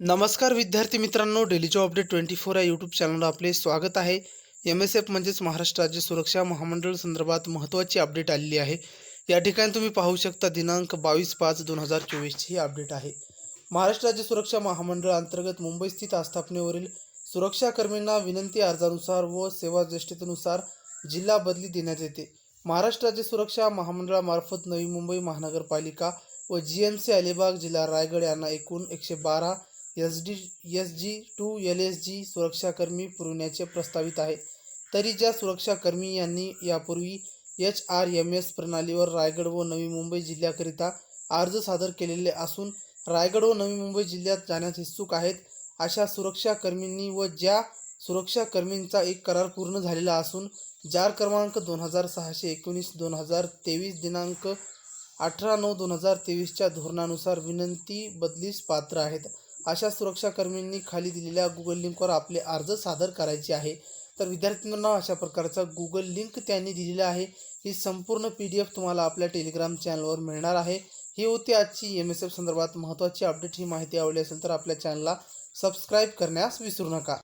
नमस्कार विद्यार्थी मित्रांनो daily job update twenty four या यूट्यूब चॅनलवर आपले स्वागत आहे. एम एस एफ म्हणजेच महाराष्ट्र राज्य सुरक्षा महामंडळ संदर्भात महत्त्वाची अपडेट आलेली आहे. या ठिकाणी तुम्ही पाहू शकता दिनांक बावीस पाच दोन हजार चोवीसची ही अपडेट आहे. महाराष्ट्र राज्य सुरक्षा महामंडळ अंतर्गत मुंबई स्थित आस्थापनेवरील सुरक्षाकर्मींना विनंती अर्जानुसार व सेवा ज्येष्ठतेनुसार जिल्हा बदली देण्यात येते. महाराष्ट्र राज्य सुरक्षा महामंडळामार्फत नवी मुंबई महानगरपालिका व जी एम सी अलिबाग जिल्हा रायगड यांना एकूण एकशे बारा S D S G two L S G सुरक्षाकर्मी पुरवण्याचे प्रस्तावित आहे. तरी ज्या सुरक्षाकर्मी यांनी यापूर्वी एच आर एम एस प्रणालीवर रायगड व नवी मुंबई जिल्ह्याकरिता अर्ज सादर केलेले असून रायगड व नवी मुंबई जिल्ह्यात जाण्यास इच्छुक आहेत अशा सुरक्षाकर्मींनी व ज्या सुरक्षाकर्मींचा एक करार पूर्ण झालेला असून जार क्रमांक दोन हजार सहाशे एकोणीस दोन हजार तेवीस दिनांक अठरा नऊ दोन हजार तेवीसच्या धोरणानुसार विनंती बदलीस पात्र आहेत. अशा सुरक्षाकर्मींनी खाली दिलेल्या गुगल लिंकवर आपले अर्ज सादर करायचे आहे. तर विद्यार्थ्यांना अशा प्रकारचा गुगल लिंक त्यांनी दिलेला आहे. ही संपूर्ण पी डी एफ तुम्हाला आपल्या टेलिग्राम चॅनलवर मिळणार आहे. ही होती आजची एम एस एफ संदर्भात महत्त्वाची अपडेट ही माहिती आवडली असेल तर आपल्या चॅनलला सबस्क्राईब करण्यास विसरू नका.